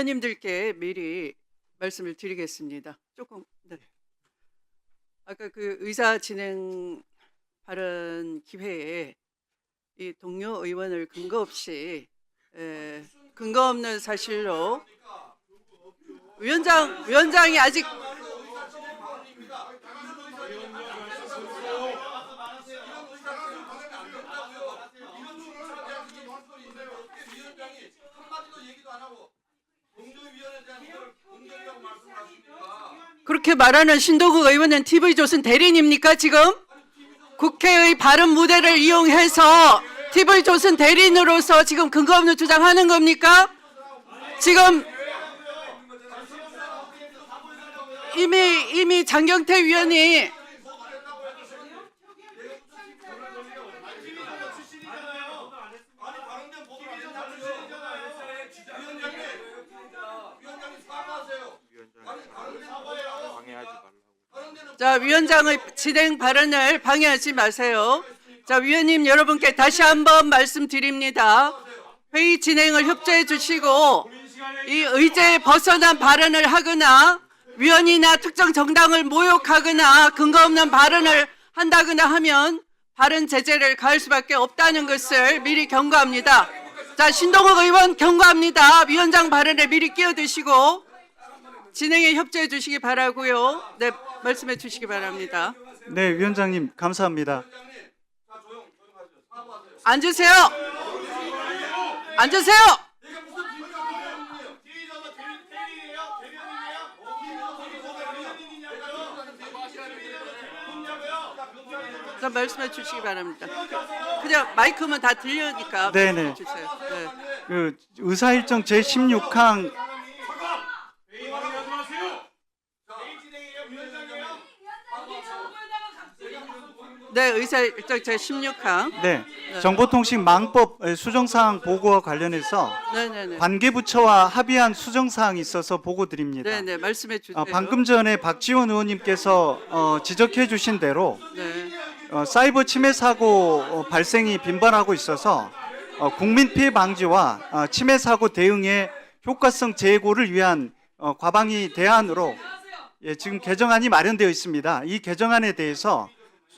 위원님들께 미리 말씀을 드리겠습니다. 조금 네. 아까 그 의사 진행 발언 기회에 이 동료 의원을 근거 없이 에, 근거 없는 사실로 위원장 위원장이 아직 그렇게 말하는 신도국 의원은 TV조선 대리인입니까 지금? 국회의 발언 무대를 이용해서 TV조선 대리인으로서 지금 근거 없는 주장하는 겁니까? 지금 이미 이미 장경태 위원이 방해하지 말라고. 자 위원장의 진행 발언을 방해하지 마세요. 자 위원님 여러분께 다시 한번 말씀드립니다. 회의 진행을 협조해 주시고 이 의제에 벗어난 발언을 하거나 위원이나 특정 정당을 모욕하거나 근거 없는 발언을 한다거나 하면 발언 제재를 가할 수밖에 없다는 것을 미리 경고합니다. 자 신동욱 의원 경고합니다. 위원장 발언에 미리 끼어드시고 진행에 협조해 주시기 바라고요. 네, 말씀해 주시기 바랍니다. 네, 위원장님 감사합니다. 앉으세요. 앉으세요. 자, 말씀해 주시기 바랍니다. 그냥 마이크만 다 들려니까 네네. 주세요. 네. 그 의사 일정 제 16항 네, 의사 일정 제 16항. 네, 정보통신 망법 수정사항 보고와 관련해서 네, 네, 네. 관계부처와 합의한 수정사항이 있어서 보고 드립니다. 네, 네, 말씀해 주세요. 어, 방금 전에 박지원 의원님께서 어, 지적해 주신 대로 네. 어, 사이버 침해 사고 어, 발생이 빈번하고 있어서 어, 국민 피해 방지와 어, 침해 사고 대응의 효과성 제고를 위한 어, 과방위 대안으로 예, 지금 개정안이 마련되어 있습니다. 이 개정안에 대해서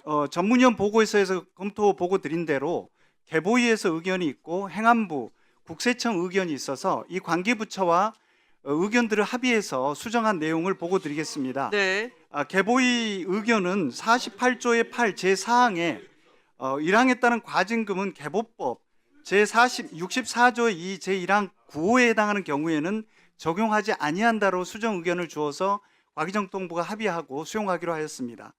어, 전문위원 보고서에서 검토 보고 드린 대로 개보위에서 의견이 있고 행안부, 국세청 의견이 있어서 이 관계부처와 어, 의견들을 합의해서 수정한 내용을 보고 드리겠습니다. 네. 아, 개보위 의견은 48조의 8 제4항에 어, 1항에 따른 과징금은 개보법 제40 64조의 2 제1항 9호에 해당하는 경우에는 적용하지 아니한다로 수정 의견을 주어서 과기정통부가 합의하고 수용하기로 하였습니다.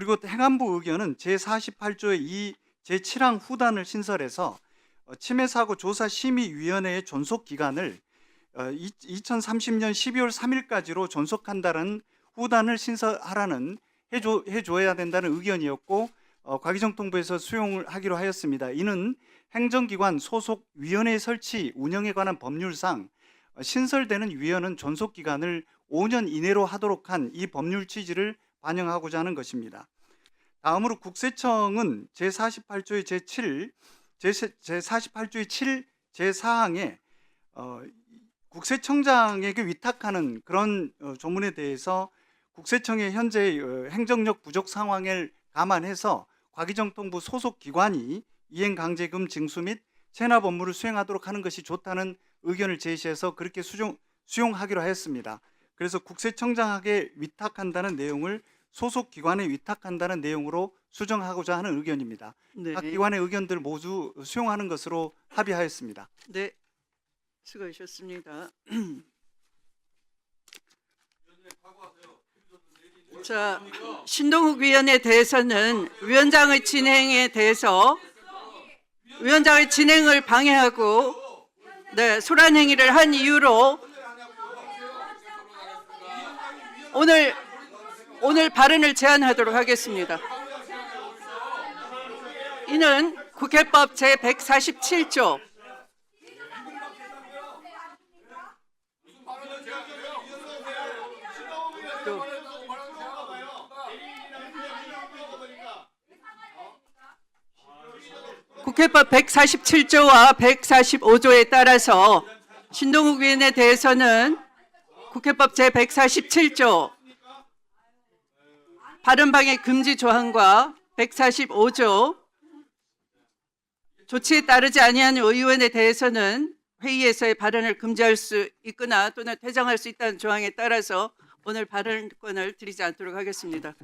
그리고 행안부 의견은 제48조의 2 제7항 후단을 신설해서 어, 침해 사고 조사 심의 위원회의 존속 기간을 어, 2030년 12월 3일까지로 존속한다는 후단을 신설하라는 해줘, 해줘야 된다는 의견이었고 어, 과기정통부에서 수용을 하기로 하였습니다. 이는 행정기관 소속 위원회 설치 운영에 관한 법률상 어, 신설되는 위원은 존속 기간을 5년 이내로 하도록 한 이 법률 취지를 반영하고자 하는 것입니다. 다음으로 국세청은 제48조의 제7, 제48조의 7, 제4항에 어, 국세청장에게 위탁하는 그런 어, 조문에 대해서 국세청의 현재 어, 행정력 부족 상황을 감안해서 과기정통부 소속 기관이 이행강제금 징수 및 체납 업무를 수행하도록 하는 것이 좋다는 의견을 제시해서 그렇게 수용, 수용하기로 하였습니다. 그래서 국세청장에게 위탁한다는 내용을 소속 기관에 위탁한다는 내용으로 수정하고자 하는 의견입니다. 네. 각 기관의 의견들 모두 수용하는 것으로 합의하였습니다. 네. 수고하셨습니다. 자, 신동욱 위원에 대해서는 위원장의 진행에 대해서 위원장의 진행을 방해하고 네, 소란 행위를 한 이유로 오늘 오늘 발언을 제한하도록 하겠습니다. 이는 국회법 제 147조 또 국회법 147조와 145조에 따라서 신동욱 위원에 대해서는 국회법 제147조 발언방해 금지 조항과 145조 조치에 따르지 아니한 의원에 대해서는 회의에서의 발언을 금지할 수 있거나 또는 퇴장할 수 있다는 조항에 따라서 오늘 발언권을 드리지 않도록 하겠습니다.